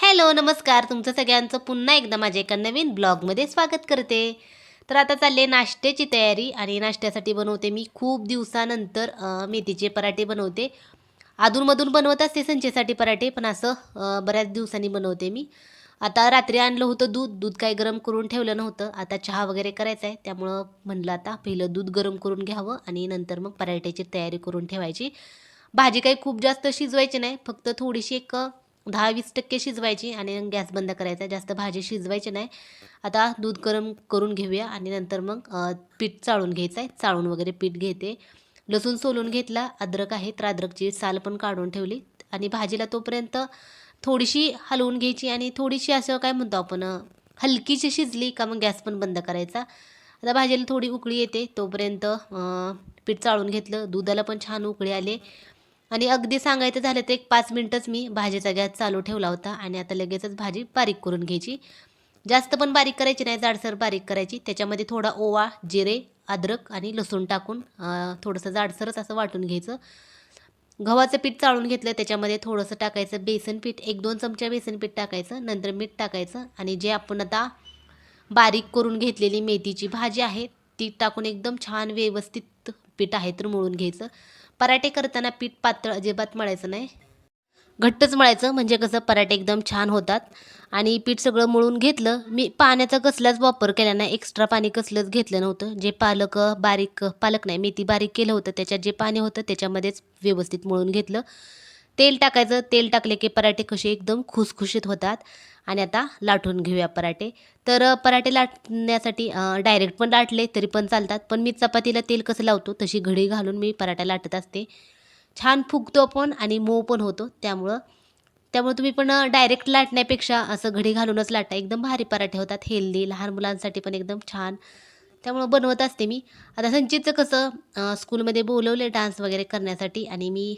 Hello नमस्कार. तुमचं सगळ्यांचं पुन्हा एकदा माझ्या एका नवीन ब्लॉगमध्ये स्वागत करते. तर आता चालले नाश्त्याची तयारी आणि नाश्त्यासाठी बनवते मी. खूप दिवसानंतर मेथीचे पराठे बनवते. अधूनमधून बनवत असते संचेसाठी पराठे पण असं बऱ्याच दिवसांनी बनवते मी. आता रात्री आणलं होतं दूध. दूध काय गरम करून ठेवलं नव्हतं. आता चहा वगैरे करायचा आहे. त्यामुळं म्हणलं आता पहिलं दूध गरम करून घ्यावं आणि नंतर मग पराठ्याची तयारी करून ठेवायची. भाजी काही खूप जास्त शिजवायची नाही. फक्त थोडीशी एक दहा वीस टक्के शिजवायची आणि गॅस बंद करायचा. जास्त भाजी शिजवायची नाही. आता दूध गरम करून घेऊया आणि नंतर मग पीठ चाळून घ्यायचं आहे चाळून वगैरे पीठ घेते. लसूण सोलून घेतला. अद्रक आहे. तर अद्रकची साल पण काढून ठेवली. आणि भाजीला तोपर्यंत थोडीशी हलवून घ्यायची आणि थोडीशी असं काय म्हणतो आपण हलकीशी शिजली का मग गॅस पण बंद करायचा. आता भाजीला थोडी उकळी येते. तोपर्यंत पीठ चाळून घेतलं. दुधाला पण छान उकळी आले. आणि अगदी सांगायचं झालं तर एक पाच मिनटंच मी भाजीचा गॅस चालू ठेवला होता आणि आता लगेचच भाजी बारीक करून घ्यायची. जास्त पण बारीक करायची नाही जाडसर बारीक करायची. त्याच्यामध्ये थोडा ओवा जिरे अद्रक आणि लसूण टाकून थोडंसं जाडसरच असं वाटून घ्यायचं. गव्हाचं पीठ चाळून घेतलं त्याच्यामध्ये थोडंसं टाकायचं बेसन पीठ एक दोन चमचा बेसन पीठ टाकायचं नंतर मीठ टाकायचं आणि जे आपण आता बारीक करून घेतलेली मेथीची भाजी आहे ती टाकून एकदम छान व्यवस्थित पीठ आहे तर मळून घ्यायचं. पराठे करताना पीठ पातळ अजिबात मळायचं नाही. घट्टच मळायचं म्हणजे कसं पराठे एकदम छान होतात. आणि पीठ सगळं मळून घेतलं मी पाण्याचा कसलाच वापर केला नाही एक्स्ट्रा पाणी कसलंच घेतलं नव्हतं. जे पालक बारीक पालक नाही मेथी बारीक केलं होतं त्याच्यात जे पाणी होतं त्याच्यामध्येच व्यवस्थित मळून घेतलं. तेल टाकायचं तेल टाकले की पराठे कसे एकदम खुसखुशीत होतात. आणि आता लाटून घेऊया पराठे. तर पराठे लाटण्यासाठी डायरेक्ट पण लाटले तरी पण चालतात. पण मी चपातीला तेल कसं लावतो तशी घडी घालून मी पराठा लाटत असते. छान फुगतो पण आणि मऊ पण होतो. त्यामुळं त्यामुळे तुम्ही पण डायरेक्ट लाटण्यापेक्षा असं घडी घालूनच लाटा. एकदम भारी पराठे होतात. हेल्दी लहान मुलांसाठी पण एकदम छान. त्यामुळं बनवत असते मी. आता संचितचं कसं स्कूलमध्ये बोलवले डान्स वगैरे करण्यासाठी आणि मी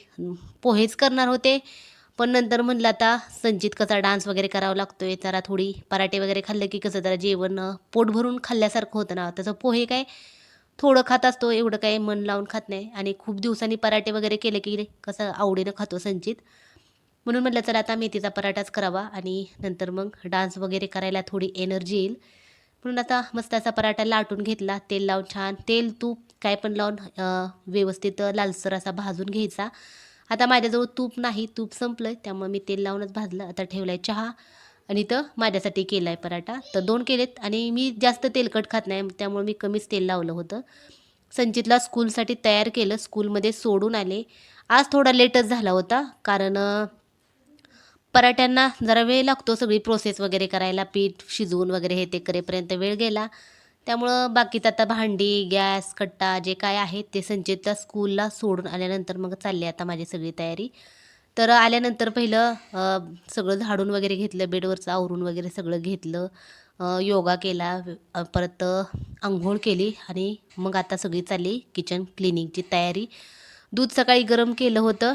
पोहेच करणार होते. पण नंतर म्हणलं आता संचित कसा डान्स वगैरे करावा लागतोय जरा थोडी पराठे वगैरे खाल्लं की कसं जरा जेवण पोट भरून खाल्ल्यासारखं होतं ना. तसं पोहे काय थोडं खात असतो एवढं काही मन लावून खात नाही. आणि खूप दिवसांनी पराठे वगैरे केले की कसं आवडीनं खातो संचित म्हणून म्हटलं चला आता मेथीचा पराठाच करावा आणि नंतर मग डान्स वगैरे करायला थोडी एनर्जी येईल. म्हणून आता मस्त असा पराठा लाटून घेतला तेल लावून छान तेल तूप काय पण लावून व्यवस्थित लालसर असा भाजून घ्यायचा. आता माझ्याजवळ तूप नाही तूप संपलं त्यामुळे मी तेल लावूनच भाजलं. आता ठेवला आहे चहा आणि इथं माझ्यासाठी केला आहे पराठा. तर दोन केलेत आणि मी जास्त तेलकट खात नाही त्यामुळे मी कमीच तेल लावलं होतं. संचितला स्कूलसाठी तयार केलं स्कूलमध्ये सोडून आले. आज थोडा लेटच झाला होता कारण पराठ्यांना जरा वेळ लागतो सगळी प्रोसेस वगैरे करायला पीठ शिजवून वगैरे हे ते करेपर्यंत वेळ गेला. त्यामुळं बाकीचं आता भांडी गॅस कट्टा जे काय आहे ते संचितला स्कूलला सोडून आल्यानंतर मग चालली आता माझी सगळी तयारी. तर आल्यानंतर पहिलं सगळं झाडून वगैरे घेतलं बेडवरचं आवरून वगैरे सगळं घेतलं योगा केला परत आंघोळ केली आणि मग आता सगळी चालली किचन क्लिनिंगची तयारी. दूध सकाळी गरम केलं होतं.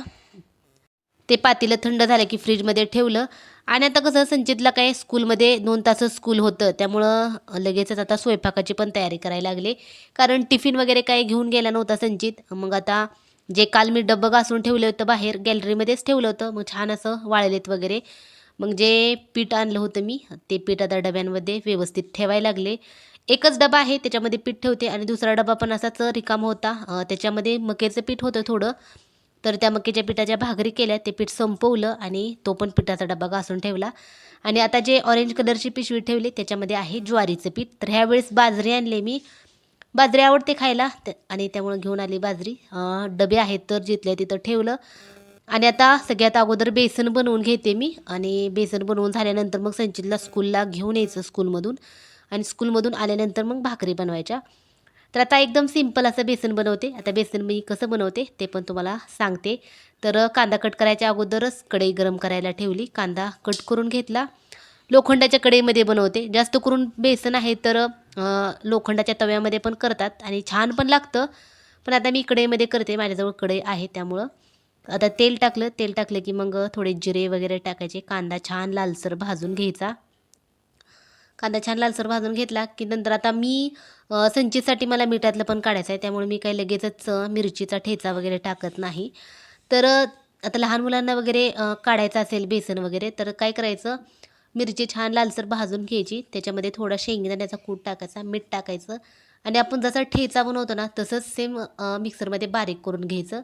ते पातेलं थंड झालं की फ्रीजमध्ये ठेवलं. आणि आता कसं संचितला काय स्कूलमध्ये दोन तास स्कूल होतं. त्यामुळं लगेचच आता स्वयंपाकाची पण तयारी करायला लागले. कारण टिफिन वगैरे काही घेऊन गेला नव्हता संचित. मग आता जे काल मी डब्बं घासून ठेवलं होतं बाहेर गॅलरीमध्येच ठेवलं होतं. मग छान असं वाळलेत वगैरे. मग जे पीठ आणलं होतं मी ते पीठ आता डब्यांमध्ये व्यवस्थित ठेवायला लागले. एकच डबा आहे त्याच्यामध्ये पीठ ठेवते. आणि दुसरा डबा पण असाच रिकामा होता. त्याच्यामध्ये मकेचं पीठ होतं थोडं. तर त्या मक्कीच्या पिठाच्या भाकरी केल्या ते पीठ संपवलं आणि तो पण पिठाचा डबा घासून ठेवला. आणि आता जे ऑरेंज कलरची पिशवी ठेवली त्याच्यामध्ये आहे ज्वारीचं पीठ. तर ह्यावेळेस बाजरी आणले मी. बाजरी आवडते खायला. आणि त्यामुळे घेऊन आली बाजरी. डबे आहेत तर जिथल्या तिथं ठेवलं. आणि आता सगळ्यात अगोदर बेसन बनवून घेते मी. आणि बेसन बनवून झाल्यानंतर मग संचितला स्कूलला घेऊन यायचं स्कूलमधून आणि स्कूलमधून आल्यानंतर मग भाकरी बनवायच्या. तर आता एकदम सिंपल असं बेसन बनवते. आता बेसन मी कसं बनवते ते पण तुम्हाला सांगते. तर कांदा कट करायच्या अगोदरच कढई गरम करायला ठेवली. कांदा कट करून घेतला. लोखंडाच्या कढईमध्ये बनवते. जास्त करून बेसन आहे तर लोखंडाच्या तव्यामध्ये पण करतात आणि छान पण लागतं. पण आता मी कढईमध्ये करते. माझ्याजवळ कढई आहे त्यामुळं. आता तेल टाकलं. तेल टाकलं की मग थोडे जिरे वगैरे टाकायचे. कांदा छान लालसर भाजून घ्यायचा. कांदा छान लालसर भाजून घेतला की नंतर आता मी अ, संचीसाठी मला मिठातलं पण काढायचं आहे. त्यामुळे मी काही लगेचच मिरचीचा ठेचा वगैरे टाकत नाही. तर आता लहान मुलांना वगैरे काढायचं असेल बेसन वगैरे तर काय करायचं? मिरची छान लालसर भाजून घ्यायची. त्याच्यामध्ये थोडा शेंगदाण्याचा कूट टाकायचा मीठ टाकायचं. आणि आपण जसा ठेचा बनवतो ना तसंच सेम मिक्सरमध्ये बारीक करून घ्यायचं.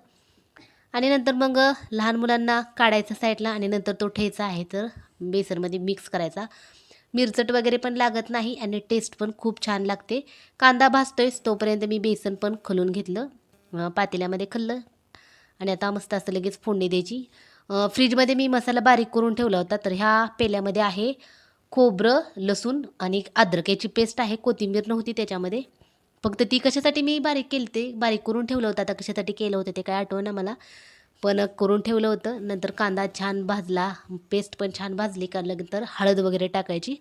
आणि नंतर मग लहान मुलांना काढायचं साईडला आणि नंतर तो ठेचा आहे तर बेसनमध्ये मिक्स करायचा. मिरचट वगैरे पण लागत नाही आणि टेस्ट पण खूप छान लागते. कांदा भाजतोयच तोपर्यंत मी बेसन पण खलून घेतलं. पातेल्यामध्ये खल्लं. आणि आता मस्त असं लगेच फोडणी द्यायची. फ्रीजमध्ये मी मसाला बारीक करून ठेवला होता तर ह्या पेल्यामध्ये आहे खोबरं लसूण आणि अद्रकेची पेस्ट आहे कोथिंबीर नव्हती त्याच्यामध्ये. फक्त ती कशासाठी मी बारीक केली ते बारीक करून ठेवलं होतं. आता कशासाठी केलं होतं ते काय आठवणं मला. पण करून ठेवलं होतं. नंतर कांदा छान भाजला. पेस्ट पण छान भाजली का नंतर हळद वगैरे टाकायची.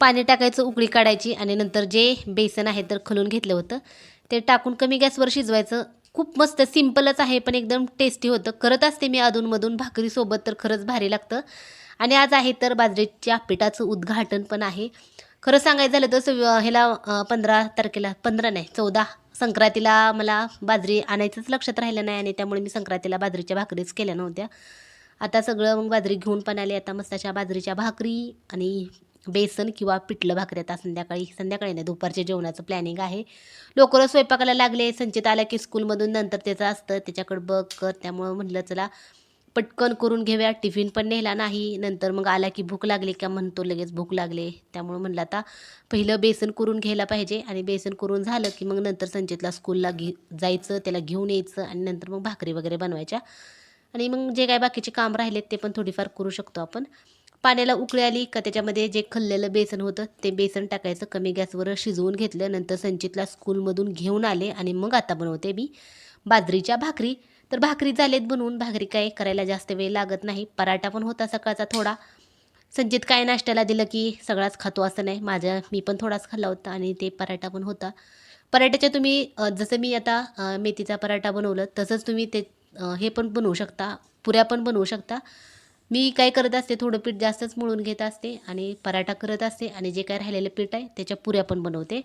पाणी टाकायचं उकळी काढायची आणि नंतर जे बेसन आहे तर खलून घेतलं होतं. ते टाकून कमी गॅसवर शिजवायचं. खूप मस्त सिम्पलच आहे पण एकदम टेस्टी होतं. करत असते मी अधूनमधून. भाकरीसोबत तर खरंच भारी लागतं. आणि आज आहे तर बाजरीच्या पिठाचं उद्घाटन पण आहे. खरं सांगायचं झालं तर ह्याला पंधरा तारखेला पंधरा नाही चौदा संक्रांतीला मला बाजरी आणायचंच लक्षात राहिलं नाही आणि त्यामुळे मी संक्रांतीला बाजरीच्या भाकरीच केल्या नव्हत्या. आता सगळं मग बाजरी घेऊन पण आले. आता मस्त अशा बाजरीच्या भाकरी आणि बेसन किंवा पिठलं भाकरी. आता संध्याकाळी संध्याकाळी नाही दुपारच्या जेवणाचं प्लॅनिंग आहे. लवकर स्वयंपाकाला लागले. संचित आला की स्कूलमधून नंतर त्याचं असतं. त्याच्याकडं बघ कर. त्यामुळं म्हटलं चला पटकन करून घेऊया टिफिन पण नेला नाही. नंतर मग आला की भूक लागली का म्हणतो लगेच भूक लागले. त्यामुळं म्हणलं आता पहिलं बेसन करून घ्यायला पाहिजे आणि बेसन करून झालं की मग नंतर संचितला स्कूलला घे जायचं त्याला घेऊन यायचं आणि नंतर मग भाकरी वगैरे बनवायच्या. आणि मग जे काय बाकीचे काम राहिलेत ते पण थोडीफार करू शकतो आपण. पाण्याला उकळी आली का त्याच्यामध्ये जे खल्लेलं बेसन होतं ते बेसन टाकायचं कमी गॅसवर शिजवून घेतलं. नंतर संचितला स्कूलमधून घेऊन आले आणि मग आता बनवते मी. बाजरीच्या भाकरी तर भाकरी झालेत बनवून. भाकरी काय करायला जास्त वेळ लागत नाही. पराठा पण होता सकाळचा थोडा. संजित काय नाश्त्याला दिलं की सगळाच खातो असं नाही. माझ्या मी पण थोडाच खाल्ला होता आणि ते पराठा पण होता. पराठ्याच्या तुम्ही जसं मी आता मेथीचा पराठा बनवलं तसंच तुम्ही ते हे पण बनवू शकता. पुऱ्या पण बनवू शकता. मी काय करत असते थोडं पीठ जास्तच मळून घेत असते आणि पराठा करत असते आणि जे काय राहिलेलं पीठ आहे त्याच्या पुऱ्या पण बनवते.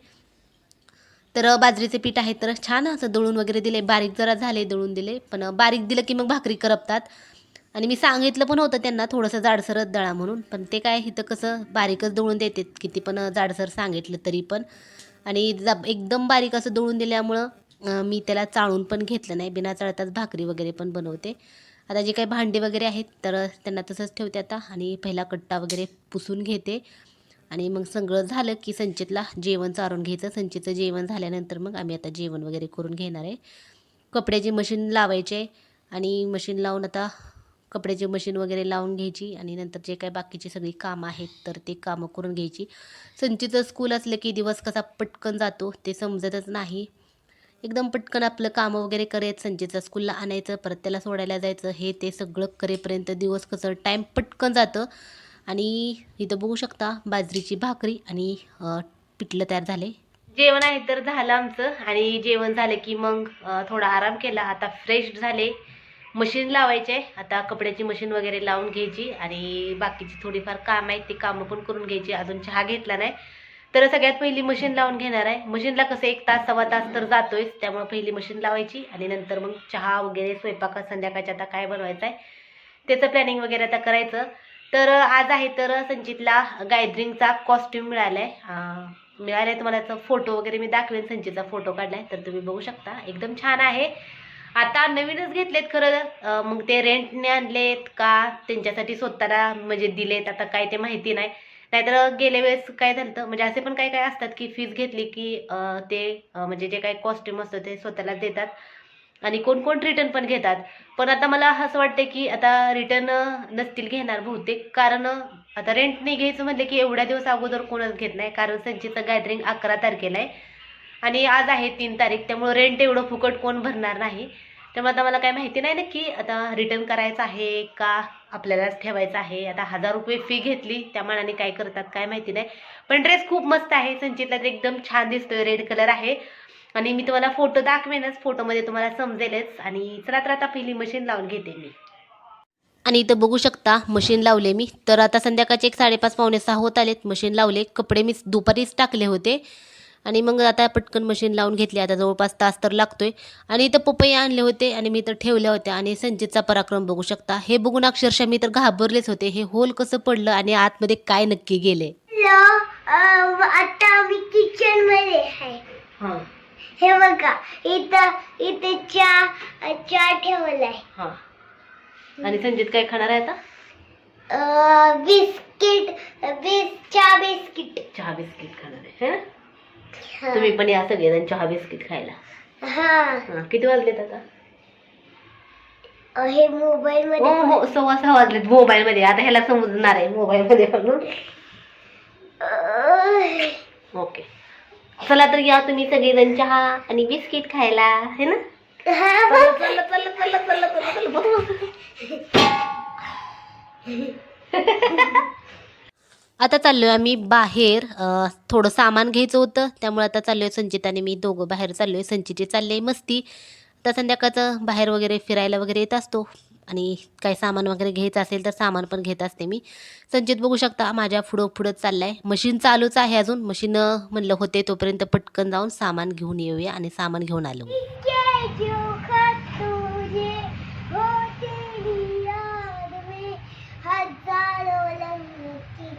तर बाजरीचे पीठ आहे तर छान असं दळून वगैरे दिले. बारीक जरा झाले दळून दिले पण बारीक दिलं की मग भाकरी करपतात. आणि मी सांगितलं पण होतं त्यांना थोडंसं जाडसरच दळा म्हणून पण ते काय इथं कसं बारीकच दळून देते किती पण जाडसर सांगितलं तरी पण. आणि जा एकदम बारीक असं दळून दिल्यामुळं मी त्याला चाळून पण घेतलं नाही. बिना चाळताच भाकरी वगैरे पण बनवते. आता जे काही भांडे वगैरे आहेत तर त्यांना तसंच ठेवते आता. आणि पहिला कट्टा वगैरे पुसून घेते. आणि मग सगळं झालं की संचितला जेवण चारून घ्यायचं. संचितचं जेवण झाल्यानंतर मग आम्ही आता जेवण वगैरे करून घेणार आहे. कपड्याची मशीन लावायचे आणि मशीन लावून आता कपड्याची मशीन वगैरे लावून घ्यायची आणि नंतर जे काही बाकीची सगळी कामं आहेत तर ते कामं करून घ्यायची. संचितचं स्कूल असलं की दिवस कसा पटकन जातो ते समजतच नाही. एकदम पटकन आपलं कामं वगैरे करत संचितचं स्कूलला आणायचं परत त्याला सोडायला जायचं हे ते सगळं करेपर्यंत दिवस कसं टाईम पटकन जातं. आणि इथं बघू शकता बाजरीची भाकरी आणि पिठलं तयार झाले. जेवण आहे तर झालं आमचं आणि जेवण झालं की मग थोडा आराम केला. आता फ्रेश झाले. मशीन लावायचे. आता कपड्याची मशीन वगैरे लावून घ्यायची आणि बाकीची थोडीफार काम आहेत ती कामं पण करून घ्यायची. अजून चहा घेतला नाही. तर सगळ्यात पहिली मशीन लावून घेणार आहे. मशीनला कसं एक तास सव्वा तास तर जातोयच. त्यामुळे पहिली मशीन लावायची आणि नंतर मग चहा वगैरे स्वयंपाक संध्याकाळच्या आता काय बनवायचं आहे त्याचं प्लॅनिंग वगैरे आता करायचं. तर आज आहे तर संचितला गॅदरिंगचा कॉस्ट्यूम मिळाला आहे मिळाला आहे तुम्हाला याचा फोटो वगैरे मी दाखवेन संचितचा फोटो काढलाय तर तुम्ही बघू शकता. एकदम छान आहे. आता नवीनच घेतलेत खरं. मग ते रेंटने आणलेत का? त्यांच्यासाठी स्वतःला म्हणजे दिलेत. आता काय ते माहिती नाही. नाहीतर गेल्या वेळेस काय झालं म्हणजे असे पण काही काय असतात की फीज घेतली की ते म्हणजे जे काही कॉस्ट्युम असतं ते स्वतःला देतात. आणि कोण कोण रिटर्न पण घेतात. पण आता मला असं वाटतं की आता रिटर्न नसतील घेणार बहुतेक. कारण आता रेंट नाही घ्यायचं म्हणलं की एवढ्या दिवस अगोदर कोणच घेत नाही. कारण संचितचं गॅदरिंग अकरा तारखेला आहे. आणि आज आहे तीन तारीख त्यामुळं रेंट एवढं फुकट कोण भरणार नाही. त्यामुळे आता मला काय माहिती नाही ना की आता रिटर्न करायचं आहे का आपल्यालाच ठेवायचं आहे. आता हजार रुपये फी घेतली त्या मनाने काय करतात काय माहिती नाही. पण ड्रेस खूप मस्त आहे. संचितला तर एकदम छान दिसतोय. रेड कलर आहे. आणि मी तुम्हाला फोटो दाखवेनच फोटोमध्ये तुम्हाला समजेलच. आणि चला तर आता पहिली मशीन लावून घेते मी. आणि इथं बघू शकता मशीन लावले मी. तर आता संध्याकाळचे एक साडेपाच पावणे सहा होत आलेत. मशीन लावले कपडे मी दुपारीच टाकले होते. आणि मग आता पटकन मशीन लावून घेतली. आता जवळपास तास तर लागतोय. आणि इथं पपई आणले होते आणि मी तर ठेवल्या होत्या. आणि संचितचा पराक्रम बघू शकता. हे बघून अक्षरशः मी तर घाबरलेच होते. हे होल कसं पडलं आणि आतमध्ये काय नक्की गेले? आता मी किचनमध्ये आहे. हे बघा इथं इथं चहा चहा ठेवलाय. हां. आणि संचित काय खाणार आहे आता? अं, बिस्किट बिस चहा बिस्किट. चहा बिस्किट खाणार आहे है तुम्ही पण या सगळेजण चहा बिस्किट खायला. हा. हां किती वाजलेत आता? अं, हे मोबाईल हो मध्ये हो सव्वा सहा वाजलेत मोबाईल मध्ये. आता ह्याला समजणार आहे मोबाईल मध्ये म्हणून. Um, okay. चला तर या तुम्ही सगळेजण चहा आणि बिस्किट खायला है ना? चला चला चला चला चला चला चला बघू. आता चाललोय आम्ही बाहेर. अं, थोडं सामान घ्यायचं होतं त्यामुळे आता चाललोय संचित आणि मी दोघं बाहेर चाललोय. संचितची चालले मस्ती. तर संध्याकाळचं बाहेर वगैरे फिरायला वगैरे येत असतो. आणि काही सामान वगैरे घ्यायचं असेल तर सामान पण घेत असते मी. संचित बघू शकता माझ्या पुढं पुढं चाललाय. मशीन चालूच आहे अजून. मशीन म्हणलं होते तोपर्यंत पटकन जाऊन सामान घेऊन येऊया आणि सामान घेऊन आलो के जो खत तुझे हो तेरी याद में हजारों रंग की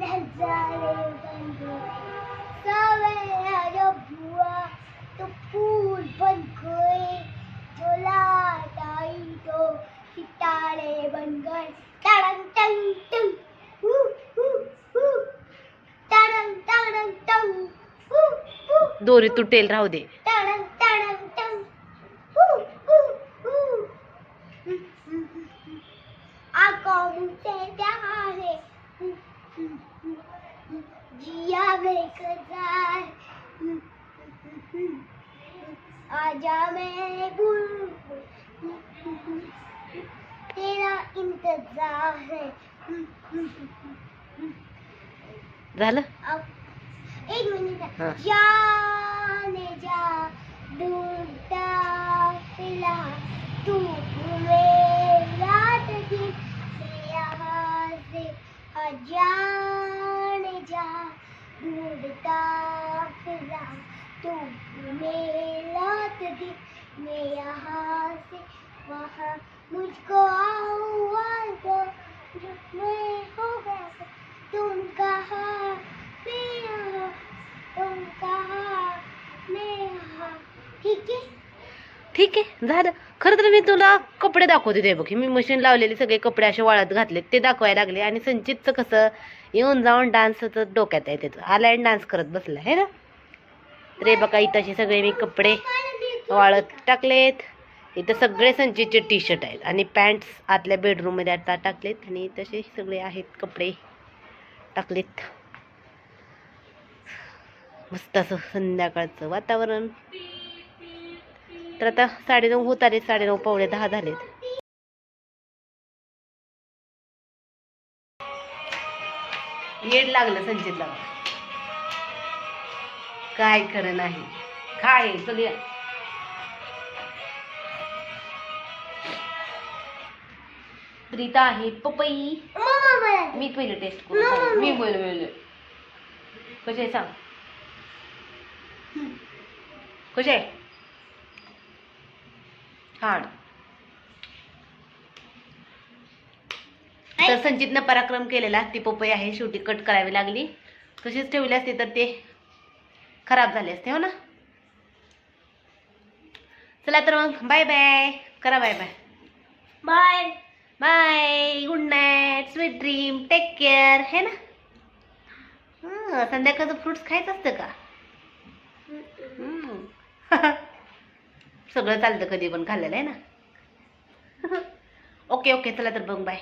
नजारे बन गए सवेरा जब हुआ तो फूल बन गए जो लाट आई तो सितारे बन गए टंग टंग टंग हू हू हू टंग टंग टंग हू हू दोरी तुटेल राहू दे. आजा बुलबुल तेरा इंतजार है. झालं? एक मिनिट. हाँ. जाने जा, ढूंढता फिरा। तू मेरा दिन से जा। ढूंढता फिरा, तू मेरा दिन मैं यहाँ से वहाँ मुझको आवाज़ दो जो मैं ठीक आहे झालं. खरं तर मी तुला कपडे दाखवते ते बघ. मी मशीन लावलेले सगळे कपडे असे वाळत घातले ते दाखवायला लागले आणि संचितचं कसं येऊन जाऊन डान्स डोक्यात आहे त्याचं आलाय डान्स करत बसला आहे ना? रे बघा इथं असे सगळे मी कपडे वाळत टाकलेत. इथं सगळे संचितचे टी शर्ट आहेत आणि पॅन्ट्स आतल्या बेडरूममध्ये आता टाकलेत आणि तसे सगळे आहेत कपडे टाकलेत. मस्त असं संध्याकाळचं वातावरण. तर आता साडेनऊ होत आले साडेनऊ पावणे दहा झालेत. येड लागलं संचितला. काय खरं नाही. काय सगळे प्रीता आहे पपई. मी पहिलं टेस्ट सांग. मी बोल बोल कसे सांग. कसे छान तर संचितनं पराक्रम केलेला ती पपई आहे शेवटी कट करावी लागली. तशीच ठेवली असते तर ते खराब झाले असते हो ना? चला तर मग बाय बाय करा bye bye bye bye good night sweet dream take care हे ना? हं, संध्याकाळचं फ्रुट्स खायचं असतं का. सगळं चालतं कधी पण खाल्लेलं आहे ना? ओके ओके चला तर बघ बाय.